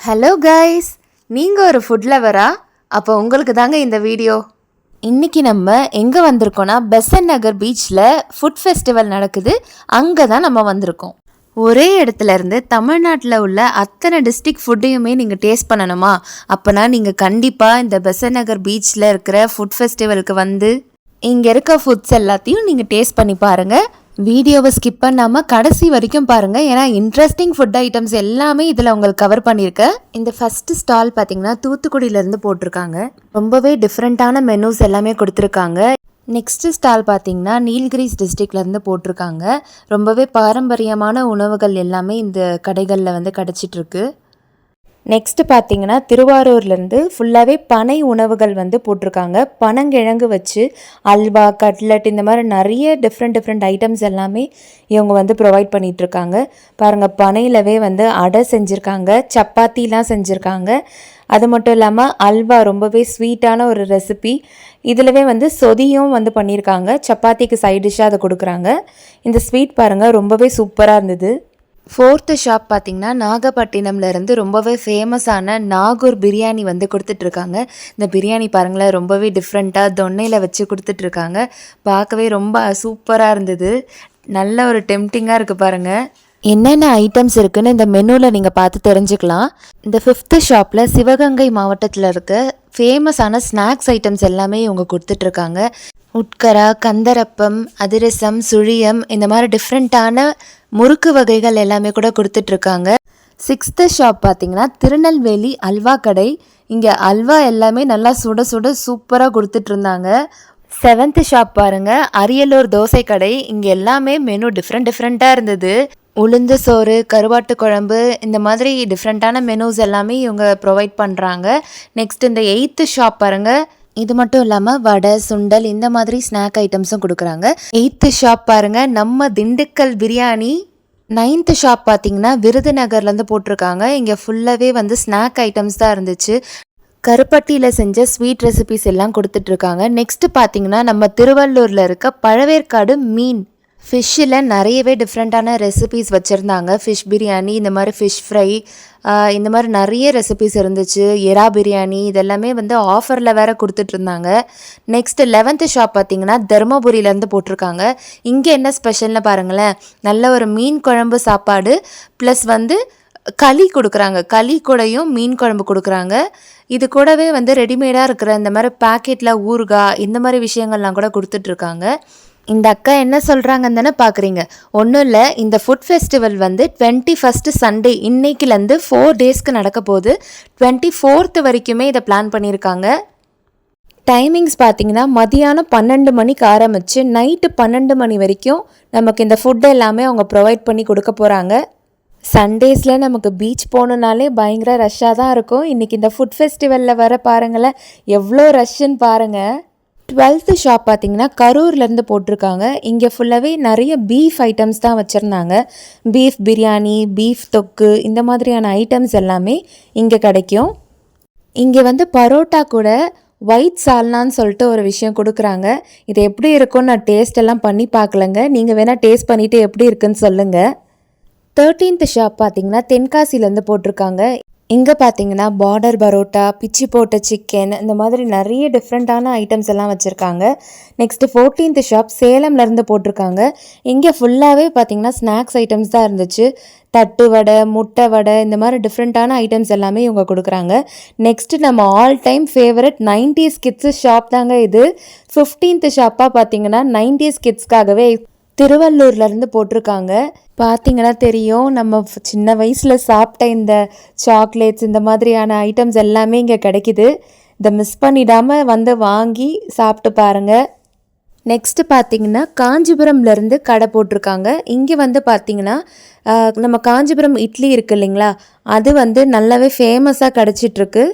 Hello guys நீங்கள் ஒரு food லவரா அப்போ உங்களுக்கு தாங்க இந்த வீடியோ இன்னைக்கு நம்ம எங்கே வந்திருக்கோன்னா பெசன் நகர் பீச்சில் ஃபுட் ஃபெஸ்டிவல் நடக்குது. அங்கே தான் நம்ம வந்திருக்கோம். ஒரே இடத்துல இருந்து தமிழ்நாட்டில் உள்ள அத்தனை டிஸ்ட்ரிக் ஃபுட்டையுமே நீங்கள் டேஸ்ட் பண்ணணுமா? அப்போனா நீங்கள் கண்டிப்பாக இந்த பெசன் நகர் பீச்சில் இருக்கிற ஃபுட் ஃபெஸ்டிவலுக்கு வந்து இங்கே இருக்க ஃபுட்ஸ் எல்லாத்தையும் நீங்கள் டேஸ்ட் பண்ணி பாருங்கள் வீடியோவை ஸ்கிப் பண்ணாமல் கடைசி வரைக்கும் பாருங்கள் ஏன்னா இன்ட்ரெஸ்டிங் ஃபுட் ஐட்டம்ஸ் எல்லாமே இதில் உங்களுக்கு கவர் பண்ணியிருக்கேன் இந்த ஃபஸ்ட்டு ஸ்டால் பார்த்தீங்கன்னா தூத்துக்குடியிலேருந்து போட்டிருக்காங்க. ரொம்பவே டிஃப்ரெண்ட்டான மெனூஸ் எல்லாமே கொடுத்துருக்காங்க. நெக்ஸ்ட்டு ஸ்டால் பார்த்தீங்கன்னா நீல்கிரிஸ் டிஸ்ட்ரிக்ட்லேருந்து போட்டிருக்காங்க. ரொம்பவே பாரம்பரியமான உணவுகள் எல்லாமே இந்த கடைகளில் வந்து கிடச்சிட்ருக்கு நெக்ஸ்ட் பார்த்தீங்கன்னா திருவாரூர்லேருந்து ஃபுல்லாகவே பனை உணவுகள் வந்து போட்டிருக்காங்க. பனங்கிழங்கு வச்சு அல்வா கட்லட் இந்த மாதிரி நிறைய டிஃப்ரெண்ட் டிஃப்ரெண்ட் ஐட்டம்ஸ் எல்லாமே இவங்க வந்து ப்ரொவைட் பண்ணிகிட்ருக்காங்க பாருங்கள் பனையிலவே வந்து அடை செஞ்சுருக்காங்க சப்பாத்திலாம் செஞ்சுருக்காங்க. அது மட்டும் இல்லாமல் அல்வா ரொம்பவே ஸ்வீட்டான ஒரு ரெசிபி இதிலவே வந்து சொதியும் வந்து பண்ணியிருக்காங்க சப்பாத்திக்கு சைட் டிஷ்ஷாக அதை கொடுக்குறாங்க. இந்த ஸ்வீட் பாருங்கள் ரொம்பவே சூப்பராக இருந்தது. ஃபோர்த்து ஷாப் பார்த்தீங்கன்னா நாகப்பட்டினம்லேருந்து ரொம்பவே ஃபேமஸான நாகூர் பிரியாணி வந்து கொடுத்துட்ருக்காங்க. இந்த பிரியாணி பாருங்களேன் ரொம்பவே டிஃப்ரெண்ட்டாக தொன்னையில் வச்சு கொடுத்துட்ருக்காங்க. பார்க்கவே ரொம்ப சூப்பராக இருந்தது. நல்ல ஒரு டெம்டிங்காக இருக்குது பாருங்கள் என்னென்ன ஐட்டம்ஸ் இருக்குன்னு இந்த மெனுவில் நீங்கள் பார்த்து தெரிஞ்சுக்கலாம். இந்த ஃபிஃப்த்து ஷாப்பில் சிவகங்கை மாவட்டத்தில் இருக்க ஃபேமஸான ஸ்நாக்ஸ் ஐட்டம்ஸ் எல்லாமே இவங்க கொடுத்துட்ருக்காங்க. உட்கரா கந்தரப்பம் அதிரசம் சுழியம் இந்த மாதிரி டிஃப்ரெண்ட்டான முறுக்கு வகைகள் எல்லாமே கூட கொடுத்துட்ருக்காங்க. சிக்ஸ்த்து ஷாப் பார்த்தீங்கன்னா திருநெல்வேலி அல்வா கடை. இங்கே அல்வா எல்லாமே நல்லா சுட சுட சூப்பராக கொடுத்துட்ருந்தாங்க. செவன்த்து ஷாப் பாருங்கள் அரியலூர் தோசை கடை. இங்கே எல்லாமே மெனு டிஃப்ரெண்ட் டிஃப்ரெண்ட்டாக இருந்தது. உளுந்து சோறு கருவாட்டு குழம்பு இந்த மாதிரி டிஃப்ரெண்ட்டான மெனூஸ் எல்லாமே இவங்க ப்ரொவைட் பண்ணுறாங்க நெக்ஸ்ட் இந்த எயித்து ஷாப் பாருங்க. இது மட்டும் இல்லாமல் வடை சுண்டல் இந்த மாதிரி ஸ்நாக் ஐட்டம்ஸும் கொடுக்குறாங்க. எயித்து ஷாப் பாருங்க. நம்ம திண்டுக்கல் பிரியாணி நைன்த்து ஷாப் பார்த்தீங்கன்னா விருதுநகர்லேருந்து போட்டிருக்காங்க. இங்கே ஃபுல்லாகவே வந்து ஸ்நாக் ஐட்டம்ஸ் தான் இருந்துச்சு. கருப்பட்டியில் செஞ்ச ஸ்வீட் ரெசிபிஸ் எல்லாம் கொடுத்துட்ருக்காங்க நெக்ஸ்ட்டு பார்த்தீங்கன்னா நம்ம திருவள்ளூரில் இருக்க பழவேற்காடு மீன் ஃபிஷ்ஷில் நிறையவே டிஃப்ரெண்ட்டான ரெசிபீஸ் வச்சுருந்தாங்க. ஃபிஷ் பிரியாணி இந்த மாதிரி ஃபிஷ் ஃப்ரை இந்த மாதிரி நிறைய ரெசிபிஸ் இருந்துச்சு. எறா பிரியாணி இதெல்லாமே வந்து ஆஃபரில் வேறு கொடுத்துட்ருந்தாங்க நெக்ஸ்ட் லெவன்த்து ஷாப் பார்த்தீங்கன்னா தருமபுரியிலேருந்து போட்டிருக்காங்க. இங்கே என்ன ஸ்பெஷல்னு பாருங்களேன். நல்ல ஒரு மீன் குழம்பு சாப்பாடு ப்ளஸ் வந்து களி கொடுக்குறாங்க. களி கூடயும் மீன் குழம்பு கொடுக்குறாங்க. இது கூடவே வந்து ரெடிமேடாக இருக்கிற இந்த மாதிரி பேக்கெட்டில் ஊறுகாய் இந்த மாதிரி விஷயங்கள்லாம் கூட கொடுத்துட்ருக்காங்க இந்த அக்கா என்ன சொல்கிறாங்கன்னு தானே பார்க்குறீங்க ஒன்றும் இல்லை இந்த ஃபுட் ஃபெஸ்டிவல் வந்து டுவெண்ட்டி ஃபஸ்ட்டு சண்டே இன்னைக்குலேருந்து ஃபோர் டேஸ்க்கு நடக்க போகுது. டுவெண்ட்டி ஃபோர்த்து வரைக்குமே இதை பிளான் பண்ணியிருக்காங்க. டைமிங்ஸ் பார்த்தீங்கன்னா மதியானம் பன்னெண்டு மணிக்கு ஆரம்பித்து நைட்டு பன்னெண்டு மணி வரைக்கும் நமக்கு இந்த ஃபுட் எல்லாமே அவங்க ப்ரொவைட் பண்ணி கொடுக்க போகிறாங்க சண்டேஸில் நமக்கு பீச் போகணுன்னாலே பயங்கர ரஷ்ஷாக தான் இருக்கும். இன்றைக்கி இந்த ஃபுட் ஃபெஸ்டிவலில் வர பாருங்களேன் எவ்வளோ ரஷ்ஷுன்னு பாருங்கள் டுவெல்த்து ஷாப் பார்த்தீங்கன்னா கரூர்லேருந்து போட்டிருக்காங்க. இங்கே ஃபுல்லாகவே நிறைய பீஃப் ஐட்டம்ஸ் தான் வச்சுருந்தாங்க. பீஃப் பிரியாணி பீஃப் தொக்கு இந்த மாதிரியான ஐட்டம்ஸ் எல்லாமே இங்கே கிடைக்கும். இங்கே வந்து பரோட்டா கூட ஒயிட் சால்னான்னு சொல்லிட்டு ஒரு விஷயம் கொடுக்குறாங்க. இது எப்படி இருக்கும்னு நான் டேஸ்ட் எல்லாம் பண்ணி பார்க்கலங்க. நீங்கள் வேணால் டேஸ்ட் பண்ணிவிட்டு எப்படி இருக்குன்னு சொல்லுங்கள் தேர்ட்டீன்த் ஷாப் பார்த்தீங்கன்னா தென்காசிலேருந்து போட்டிருக்காங்க. இங்கே பார்த்தீங்கன்னா பார்டர் பரோட்டா பிச்சி போட்ட சிக்கன் இந்த மாதிரி நிறைய டிஃப்ரெண்ட்டான ஐட்டம்ஸ் எல்லாம் வச்சுருக்காங்க. நெக்ஸ்ட்டு ஃபோர்டீன்த் ஷாப் சேலம்லேருந்து போட்டிருக்காங்க. இங்கே ஃபுல்லாகவே பார்த்தீங்கன்னா ஸ்நாக்ஸ் ஐட்டம்ஸ் தான் இருந்துச்சு. தட்டு வடை முட்டை வடை இந்த மாதிரி டிஃப்ரெண்ட்டான ஐட்டம்ஸ் எல்லாமே இவங்க கொடுக்குறாங்க. நெக்ஸ்ட்டு நம்ம all time favourite nineties kids shop தாங்க இது. ஃபிஃப்டீன்த் ஷாப்பாக பார்த்தீங்கன்னா நைன்டிஸ் கிட்ஸ்க்காகவே திருவள்ளூர்லேருந்து போட்டிருக்காங்க. பார்த்தீங்கன்னா தெரியும் நம்ம சின்ன வயசில் சாப்பிட்ட இந்த சாக்லேட்ஸ் இந்த மாதிரியான ஐட்டம்ஸ் எல்லாமே இங்கே கிடைக்குது. இதை மிஸ் பண்ணிடாமல் வந்து வாங்கி சாப்பிட்டு பாருங்கள் நெக்ஸ்ட்டு பார்த்தீங்கன்னா காஞ்சிபுரம்லேருந்து கடை போட்டிருக்காங்க. இங்கே வந்து பார்த்தீங்கன்னா நம்ம காஞ்சிபுரம் இட்லி இருக்குது இல்லைங்களா? அது வந்து நல்லாவே ஃபேமஸாக கிடச்சிட்ருக்கு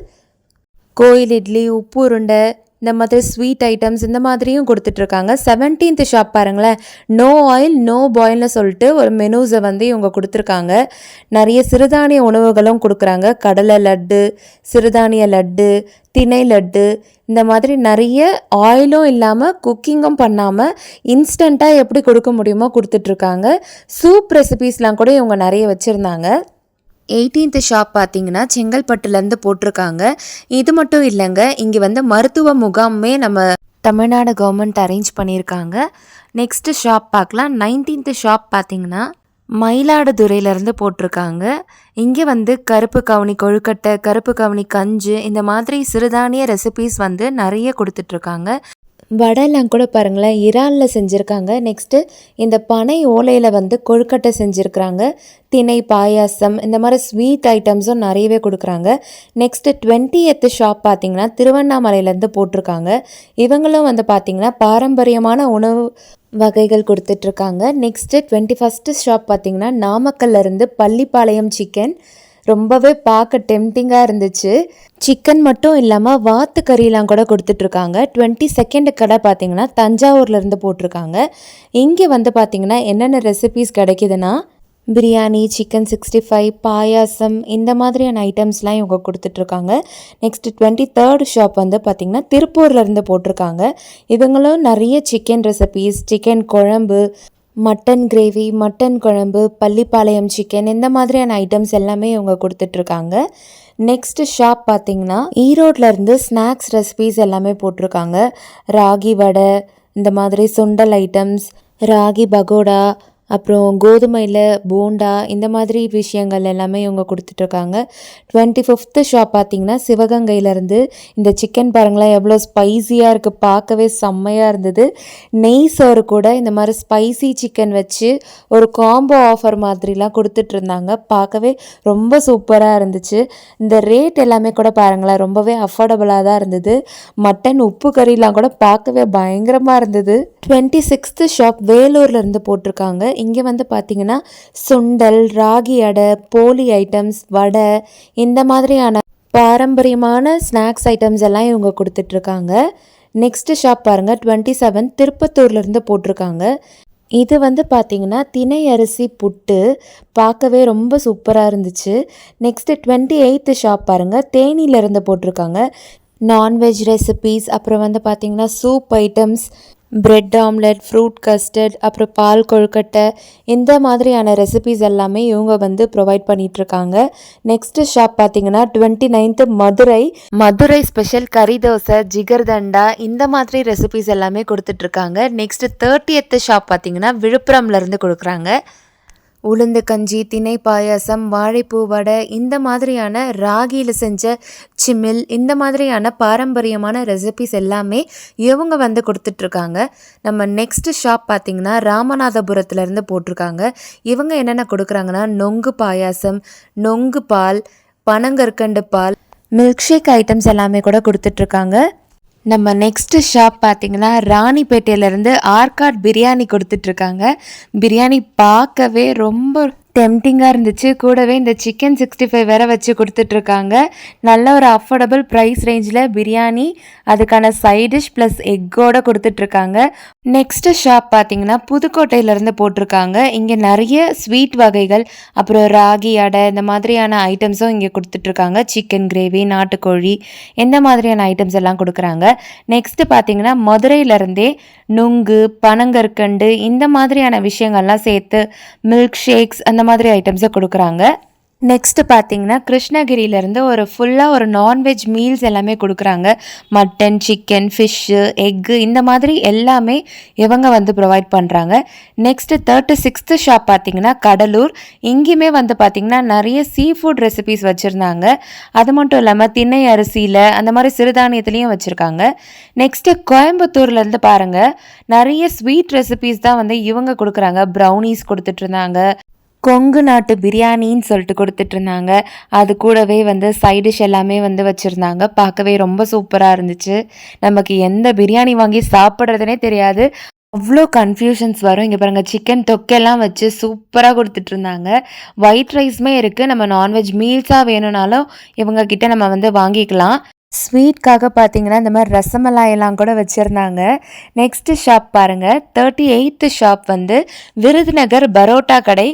கோயில் இட்லி உப்பு உருண்டை இந்த மாதிரி ஸ்வீட் ஐட்டம்ஸ் இந்த மாதிரியும் கொடுத்துட்ருக்காங்க. செவன்டீன்த் ஷாப் பாருங்களேன். நோ ஆயில் நோ பாயில்னு சொல்லிட்டு ஒரு மெனூஸை வந்து இவங்க கொடுத்துருக்காங்க. நிறைய சிறுதானிய உணவுகளும் கொடுக்குறாங்க. கடலை லட்டு சிறுதானிய லட்டு திணை லட்டு இந்த மாதிரி நிறைய ஆயிலும் இல்லாமல் குக்கிங்கும் பண்ணாமல் இன்ஸ்டண்ட்டாக எப்படி கொடுக்க முடியுமோ கொடுத்துட்ருக்காங்க. சூப் ரெசிபீஸ்லாம் கூட இவங்க நிறைய வச்சுருந்தாங்க. எயிட்டீன்த் ஷாப் பார்த்தீங்கன்னா செங்கல்பட்டுலேருந்து போட்டிருக்காங்க. இது மட்டும் இல்லைங்க இங்கே வந்து மருத்துவ முகாமே நம்ம தமிழ்நாடு கவர்மெண்ட் அரேஞ்ச் பண்ணியிருக்காங்க. நெக்ஸ்ட்டு ஷாப் பார்க்கலாம். நைன்டீன்த் ஷாப் பார்த்தீங்கன்னா மயிலாடுதுறையிலேருந்து போட்டிருக்காங்க. இங்கே வந்து கருப்பு கவுனி கொழுக்கட்டை கருப்பு கவுனி கஞ்சு இந்த மாதிரி சிறுதானிய ரெசிபீஸ் வந்து நிறைய கொடுத்துட்ருக்காங்க வடைலாம் கூட பாருங்களேன் இறாலில் செஞ்சுருக்காங்க. நெக்ஸ்ட்டு இந்த பனை ஓலையில் வந்து கொழுக்கட்டை செஞ்சுருக்குறாங்க. திணை பாயாசம் இந்த மாதிரி ஸ்வீட் ஐட்டம்ஸும் நிறையவே கொடுக்குறாங்க. நெக்ஸ்ட்டு டுவெண்ட்டி எத்து ஷாப் பார்த்திங்கன்னா திருவண்ணாமலையிலேருந்து போட்டிருக்காங்க. இவங்களும் வந்து பார்த்திங்கன்னா பாரம்பரியமான உணவு வகைகள் கொடுத்துட்ருக்காங்க நெக்ஸ்ட்டு டுவெண்ட்டி ஃபஸ்ட்டு ஷாப் பார்த்திங்கன்னா நாமக்கல்லேருந்து பள்ளிப்பாளையம் சிக்கன் ரொம்பவே பார்க்க டெம்டிங்காக இருந்துச்சு. சிக்கன் மட்டும் இல்லாமல் வாத்து கறியெலாம் கூட கொடுத்துட்ருக்காங்க. டுவெண்ட்டி செகண்ட் கடை பார்த்தீங்கன்னா தஞ்சாவூர்லேருந்து போட்டிருக்காங்க. இங்கே வந்து பார்த்தீங்கன்னா என்னென்ன ரெசிபீஸ் கிடைக்குதுன்னா biryani chicken sixty five payasam இந்த மாதிரியான ஐட்டம்ஸ்லாம் இவங்க கொடுத்துட்ருக்காங்க. நெக்ஸ்ட் டுவெண்ட்டி தேர்ட் ஷாப் வந்து பார்த்திங்கன்னா திருப்பூர்லேருந்து போட்டிருக்காங்க. இவங்களும் நிறைய சிக்கன் ரெசிபீஸ் சிக்கன் குழம்பு மட்டன் கிரேவி மட்டன் குழம்பு பள்ளிப்பாளையம் சிக்கன் இந்த மாதிரியான ஐட்டம்ஸ் எல்லாமே இவங்க கொடுத்துட்ருக்காங்க. நெக்ஸ்ட் ஷாப் பார்த்திங்கன்னா ஈரோட்லேருந்து ஸ்நாக்ஸ் ரெசிபீஸ் எல்லாமே போட்டிருக்காங்க. ராகி வடை இந்த மாதிரி சுண்டல் ஐட்டம்ஸ் ராகி பகோடா அப்புறம் கோதுமையில் போண்டா இந்த மாதிரி விஷயங்கள் எல்லாமே இவங்க கொடுத்துட்ருக்காங்க. டுவெண்ட்டி ஃபிஃப்த்து ஷாப் பார்த்தீங்கன்னா சிவகங்கையிலேருந்து இந்த சிக்கன் பாருங்களேன் எவ்வளோ ஸ்பைசியாக இருக்குது பார்க்கவே செம்மையாக இருந்தது. நெய் சோறு கூட இந்த மாதிரி ஸ்பைசி சிக்கன் வச்சு ஒரு காம்போ ஆஃபர் மாதிரிலாம் கொடுத்துட்ருந்தாங்க. பார்க்கவே ரொம்ப சூப்பராக இருந்துச்சு. இந்த ரேட் எல்லாமே கூட பாருங்களேன் ரொம்பவே அஃபோர்டபுளாக தான் இருந்தது. மட்டன் உப்பு கறிலாம் கூட பார்க்கவே பயங்கரமாக இருந்தது. டுவெண்ட்டி சிக்ஸ்த்து ஷாப் வேலூர்லேருந்து போட்டிருக்காங்க. இங்கே வந்து பார்த்தீங்கன்னா சுண்டல் ராகி அடை போலி ஐட்டம்ஸ் வடை இந்த மாதிரியான பாரம்பரியமான ஸ்நாக்ஸ் ஐட்டம்ஸ் எல்லாம் இவங்க கொடுத்துட்ருக்காங்க. நெக்ஸ்ட்டு ஷாப் பாருங்கள் டுவெண்ட்டி செவன் திருப்பத்தூர்லேருந்து போட்டிருக்காங்க. இது வந்து பார்த்திங்கன்னா தினை அரிசி புட்டு. பார்க்கவே ரொம்ப சூப்பராக இருந்துச்சு. நெக்ஸ்ட்டு டுவெண்ட்டி எயித்து ஷாப் பாருங்கள் தேனியிலேருந்து போட்டிருக்காங்க. நான்வெஜ் ரெசிபீஸ் அப்புறம் வந்து பார்த்திங்கன்னா soup items bread omelette fruit custard அப்புறம் பால் கொழுக்கட்டை இந்த மாதிரியான ரெசிபீஸ் எல்லாமே இவங்க வந்து ப்ரொவைட் பண்ணிகிட்ருக்காங்க நெக்ஸ்ட்டு ஷாப் பார்த்தீங்கன்னா twenty ninth Madurai. Madurai special கறி தோசை ஜிகர்தண்டா இந்த மாதிரி ரெசிபீஸ் எல்லாமே கொடுத்துட்ருக்காங்க நெக்ஸ்ட்டு தேர்ட்டியத்து ஷாப் பார்த்தீங்கன்னா விழுப்புரம்லேருந்து கொடுக்குறாங்க. உளுந்து கஞ்சி திணை பாயாசம் வாழைப்பூ வடை இந்த மாதிரியான ராகியில் செஞ்ச சிமில் இந்த மாதிரியான பாரம்பரியமான ரெசிபிஸ் எல்லாமே இவங்க வந்து கொடுத்துட்ருக்காங்க. நம்ம நெக்ஸ்ட் ஷாப் பார்த்திங்கன்னா ராமநாதபுரத்துலேருந்து போட்டிருக்காங்க. இவங்க என்னென்ன கொடுக்குறாங்கன்னா நொங்கு பாயாசம் நொங்கு பால் பனங்கற்கண்டு பால் மில்க் ஷேக் ஐட்டம்ஸ் எல்லாமே கூட கொடுத்துட்ருக்காங்க. நம்ம நெக்ஸ்ட்டு ஷாப் பார்த்தீங்கன்னா ராணிப்பேட்டையிலேருந்து ஆர்காட் பிரியாணி கொடுத்துட்ருக்காங்க பிரியாணி பார்க்கவே ரொம்ப டெம்டிங்காக இருந்துச்சு. கூடவே இந்த சிக்கன் சிக்ஸ்டி ஃபைவ் வேறு வச்சு கொடுத்துட்ருக்காங்க. நல்ல ஒரு அஃபோர்டபுள் ப்ரைஸ் ரேஞ்சில் பிரியாணி அதுக்கான சைட் டிஷ் ப்ளஸ் எக்கோடு கொடுத்துட்ருக்காங்க. நெக்ஸ்ட்டு ஷாப் பார்த்தீங்கன்னா புதுக்கோட்டையிலேருந்து போட்டிருக்காங்க. இங்கே நிறைய ஸ்வீட் வகைகள் அப்புறம் ராகி அடை இந்த மாதிரியான ஐட்டம்ஸும் இங்கே கொடுத்துட்ருக்காங்க. சிக்கன் கிரேவி நாட்டுக்கோழி இந்த மாதிரியான ஐட்டம்ஸ் எல்லாம் கொடுக்குறாங்க. நெக்ஸ்ட்டு பார்த்தீங்கன்னா மதுரையிலேருந்தே நுங்கு பனங்கற்கண்டு இந்த மாதிரியான விஷயங்கள்லாம் சேர்த்து மில்க் ஷேக்ஸ் அந்த மாதிரி ஐட்டம்ஸை கொடுக்குறாங்க. நெக்ஸ்ட்டு பார்த்தீங்கன்னா கிருஷ்ணகிரியிலேருந்து ஒரு ஃபுல்லாக ஒரு நான்வெஜ் மீல்ஸ் எல்லாமே கொடுக்குறாங்க. மட்டன் சிக்கன் ஃபிஷ்ஷு எக்கு இந்த மாதிரி எல்லாமே இவங்க வந்து ப்ரொவைட் பண்ணுறாங்க நெக்ஸ்ட்டு தேர்ட்டி சிக்ஸ்த்து ஷாப் பார்த்தீங்கன்னா கடலூர். இங்கேயுமே வந்து பார்த்திங்கன்னா நிறைய சீ ஃபுட் ரெசிபிஸ் வச்சுருந்தாங்க. அது மட்டும் இல்லாமல் திண்ணை அரிசியில் அந்த மாதிரி சிறுதானியத்துலேயும் வச்சுருக்காங்க. நெக்ஸ்ட்டு கோயம்புத்தூர்லேருந்து பாருங்கள் நிறைய ஸ்வீட் ரெசிபிஸ் தான் வந்து இவங்க கொடுக்குறாங்க. ப்ரௌனிஸ் கொடுத்துட்ருந்தாங்க கொங்கு நாட்டு பிரியாணின்னு சொல்லிட்டு கொடுத்துட்டு இருந்தாங்க அது கூடவே வந்து சைடிஷ் எல்லாமே வந்து வச்சுருந்தாங்க. பார்க்கவே ரொம்ப சூப்பராக இருந்துச்சு. நமக்கு எந்த பிரியாணி வாங்கி சாப்பிட்றதுனே தெரியாது. அவ்வளோ கன்ஃபியூஷன்ஸ் வரும். இங்கே பாருங்கள் சிக்கன் தொக்கெல்லாம் வச்சு சூப்பராக கொடுத்துட்டு இருந்தாங்க ஒயிட் ரைஸுமே இருக்குது நம்ம நான்வெஜ் மீல்ஸாக வேணும்னாலும் இவங்க கிட்ட நம்ம வந்து வாங்கிக்கலாம். ஸ்வீட்காக பார்த்தீங்கன்னா இந்த மாதிரி ரசமலாயெல்லாம் கூட வச்சுருந்தாங்க. நெக்ஸ்ட்டு ஷாப் பாருங்கள் தேர்ட்டி எயித்து ஷாப் வந்து விருதுநகர் பரோட்டா கடை.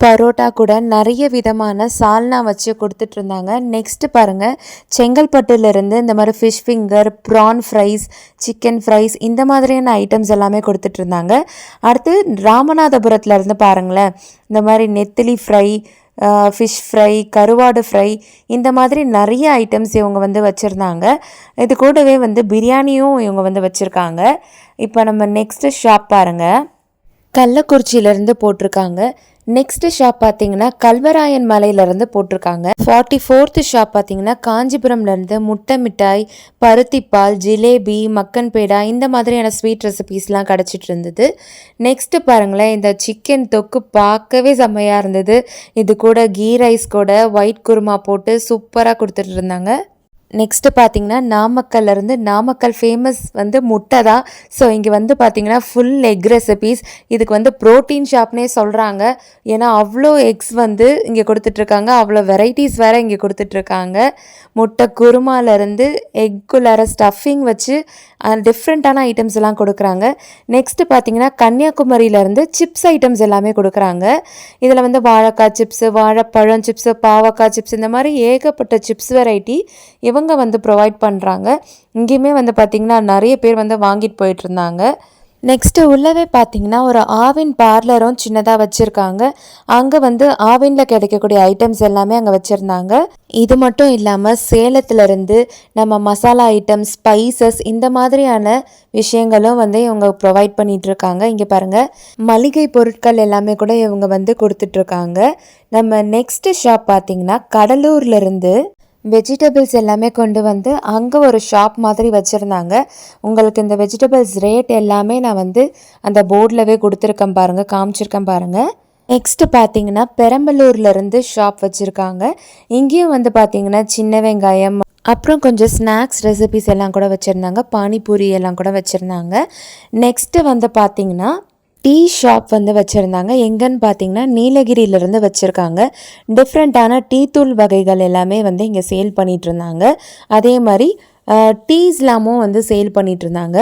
பரோட்டா கூட நிறைய விதமான சால்னா வச்சு கொடுத்துட்ருந்தாங்க. நெக்ஸ்ட்டு பாருங்கள் செங்கல்பட்டுலேருந்து இந்த மாதிரி fish finger prawn fries chicken fries இந்த மாதிரியான ஐட்டம்ஸ் எல்லாமே கொடுத்துட்ருந்தாங்க. அடுத்து ராமநாதபுரத்துலேருந்து பாருங்களேன். இந்த மாதிரி நெத்திலி ஃப்ரை ஃபிஷ் ஃப்ரை கருவாடு ஃப்ரை இந்த மாதிரி நிறைய ஐட்டம்ஸ் இவங்க வந்து வச்சுருந்தாங்க. இது கூடவே வந்து பிரியாணியும் இவங்க வந்து வச்சுருக்காங்க. இப்போ நம்ம நெக்ஸ்ட்டு ஷாப் பாருங்கள் கள்ளக்குறிச்சியிலேருந்து போட்டிருக்காங்க. நெக்ஸ்ட் ஷாப் பார்த்தீங்கன்னா கல்வராயன் மலையிலேருந்து போட்டிருக்காங்க. ஃபார்ட்டி ஃபோர்த்து ஷாப் பார்த்தீங்கன்னா காஞ்சிபுரம்லேருந்து முட்டை மிட்டாய் பருத்திப்பால் ஜிலேபி மக்கன் பேடா இந்த மாதிரியான ஸ்வீட் ரெசிபீஸ்லாம் கிடச்சிட்டு இருந்தது. நெக்ஸ்ட்டு பாருங்களேன் இந்த சிக்கன் தொக்கு பார்க்கவே செம்மையாக இருந்தது. இது கூட கீ ரைஸ் கூட ஒயிட் குருமா போட்டு சூப்பராக கொடுத்துட்டு இருந்தாங்க. நெக்ஸ்ட்டு பார்த்தீங்கன்னா நாமக்கல்லேருந்து நாமக்கல் ஃபேமஸ் வந்து முட்டை தான். ஸோ இங்கே வந்து பார்த்தீங்கன்னா ஃபுல் எக் ரெசிபீஸ் இதுக்கு வந்து ப்ரோட்டீன் ஷாப்னே சொல்கிறாங்க ஏன்னா அவ்வளோ எக்ஸ் வந்து இங்கே கொடுத்துட்ருக்காங்க. அவ்வளோ வெரைட்டிஸ் வேறு இங்கே கொடுத்துட்ருக்காங்க. முட்டை குருமாலேருந்து எக்குள்ளார ஸ்டஃபிங் வச்சு டிஃப்ரெண்ட்டான ஐட்டம்ஸ் எல்லாம் கொடுக்குறாங்க. நெக்ஸ்ட்டு பார்த்தீங்கன்னா கன்னியாகுமரியிலேருந்து சிப்ஸ் ஐட்டம்ஸ் எல்லாமே கொடுக்குறாங்க. இதில் வந்து வாழைக்காய் சிப்ஸு வாழைப்பழம் சிப்ஸு பாவக்காய் சிப்ஸ் இந்த மாதிரி ஏகப்பட்ட சிப்ஸ் வெரைட்டி இவங்க வந்து ப்ரொவைட் பண்ணுறாங்க இங்கேயுமே வந்து பார்த்திங்கன்னா நிறைய பேர் வந்து வாங்கிட்டு போயிட்டு இருந்தாங்க. நெக்ஸ்ட்டு உள்ளவே பார்த்தீங்கன்னா ஒரு ஆவின் பார்லரும் சின்னதாக வச்சுருக்காங்க. அங்கே வந்து ஆவினில் கிடைக்கக்கூடிய ஐட்டம்ஸ் எல்லாமே அங்கே வச்சுருந்தாங்க. இது மட்டும் இல்லாமல் சேலத்துலேருந்து நம்ம மசாலா ஐட்டம்ஸ் ஸ்பைசஸ் இந்த மாதிரியான விஷயங்களும் வந்து இவங்க ப்ரொவைட் பண்ணிகிட்ருக்காங்க இங்கே பாருங்கள் மளிகை பொருட்கள் எல்லாமே கூட இவங்க வந்து கொடுத்துட்ருக்காங்க நம்ம நெக்ஸ்ட்டு ஷாப் பார்த்தீங்கன்னா கடலூர்லேருந்து வெஜிடபிள்ஸ் எல்லாமே கொண்டு வந்து அங்கே ஒரு ஷாப் மாதிரி வச்சுருந்தாங்க. உங்களுக்கு இந்த வெஜிடபிள்ஸ் ரேட் எல்லாமே நான் வந்து அந்த போர்டிலவே கொடுத்துருக்கேன் பாருங்கள் காமிச்சிருக்கேன் பாருங்கள் நெக்ஸ்ட்டு பார்த்தீங்கன்னா பெரம்பலூர்லேருந்து ஷாப் வச்சுருக்காங்க. இங்கேயும் வந்து பார்த்தீங்கன்னா சின்ன வெங்காயம் அப்புறம் கொஞ்சம் ஸ்நாக்ஸ் ரெசிபிஸ் எல்லாம் கூட வச்சுருந்தாங்க. பானிபூரி எல்லாம் கூட வச்சுருந்தாங்க. நெக்ஸ்ட்டு வந்து பார்த்தீங்கன்னா டீ ஷாப் வந்து வச்சுருந்தாங்க. எங்கன்னு பார்த்தீங்கன்னா நீலகிரியிலேருந்து வச்சுருக்காங்க. டிஃப்ரெண்ட்டான டீ தூள் வகைகள் எல்லாமே வந்து இங்கே சேல் பண்ணிகிட்டு இருந்தாங்க அதே மாதிரி டீஸ்லாமும் வந்து சேல் பண்ணிகிட்டு இருந்தாங்க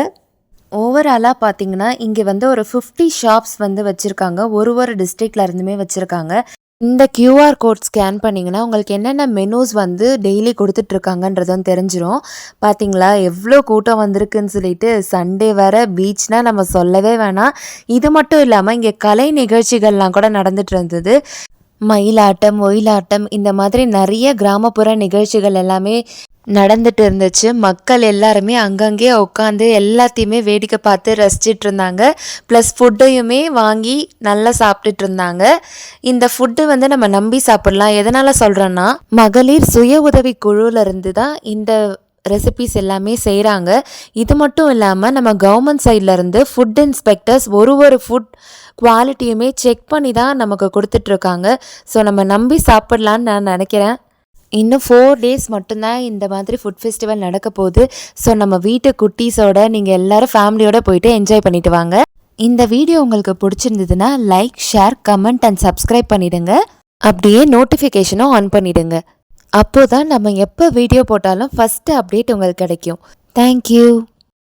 ஓவராலாக பார்த்தீங்கன்னா இங்கே வந்து ஒரு ஃபிஃப்டி ஷாப்ஸ் வந்து வச்சுருக்காங்க. ஒரு ஒரு டிஸ்ட்ரிக்ட்லேருந்துமே வச்சுருக்காங்க. இந்த கியூஆர் கோட் ஸ்கேன் பண்ணிங்கன்னா உங்களுக்கு என்னென்ன மெனூஸ் வந்து டெய்லி கொடுத்துட்ருக்காங்கன்றதும் தெரிஞ்சிடும் பார்த்தீங்களா எவ்வளோ கூட்டம் வந்திருக்குன்னு சொல்லிட்டு சண்டே வர பீச்னால் நம்ம சொல்லவே வேணாம். இது மட்டும் இல்லாமல் இங்கே கலை நிகழ்ச்சிகள்லாம் கூட நடந்துட்டு இருந்தது மயிலாட்டம் ஒயிலாட்டம் இந்த மாதிரி நிறைய கிராமப்புற நிகழ்ச்சிகள் எல்லாமே நடந்துட்டு இருந்துச்சு. மக்கள் எல்லாருமே அங்கங்கே உட்காந்து எல்லாத்தையுமே வேடிக்கை பார்த்து ரசிச்சிட்டு இருந்தாங்க. ப்ளஸ் ஃபுட்டையுமே வாங்கி நல்லா சாப்பிட்டுட்டு இருந்தாங்க. இந்த ஃபுட்டு வந்து நம்ம நம்பி சாப்பிடலாம். எதனால் சொல்கிறேன்னா மகளிர் சுய உதவி குழுவிலேருந்து தான் இந்த ரெசிபிஸ் எல்லாமே செய்கிறாங்க இது மட்டும் இல்லாமல் நம்ம கவர்மெண்ட் சைட்லேருந்து ஃபுட் இன்ஸ்பெக்டர்ஸ் ஒரு ஒரு ஃபுட் குவாலிட்டியுமே செக் பண்ணி தான் நமக்கு கொடுத்துட்ருக்காங்க ஸோ நம்ம நம்பி சாப்பிட்லான்னு நான் நினைக்கிறேன். இன்னும் ஃபோர் டேஸ் மட்டும்தான் இந்த மாதிரி ஃபுட் ஃபெஸ்டிவல் நடக்க போகுது. ஸோ நம்ம வீட்டு குட்டீஸோட நீங்கள் எல்லோரும் ஃபேமிலியோட போயிட்டு என்ஜாய் பண்ணிட்டு வாங்க. இந்த வீடியோ உங்களுக்கு பிடிச்சிருந்ததுன்னா like share comment and subscribe பண்ணிடுங்க. அப்படியே நோட்டிஃபிகேஷனும் ஆன் பண்ணிடுங்க. அப்போதான் நம்ம எப்போ வீடியோ போட்டாலும் ஃபஸ்ட்டு அப்டேட் உங்களுக்கு கிடைக்கும். தேங்க்யூ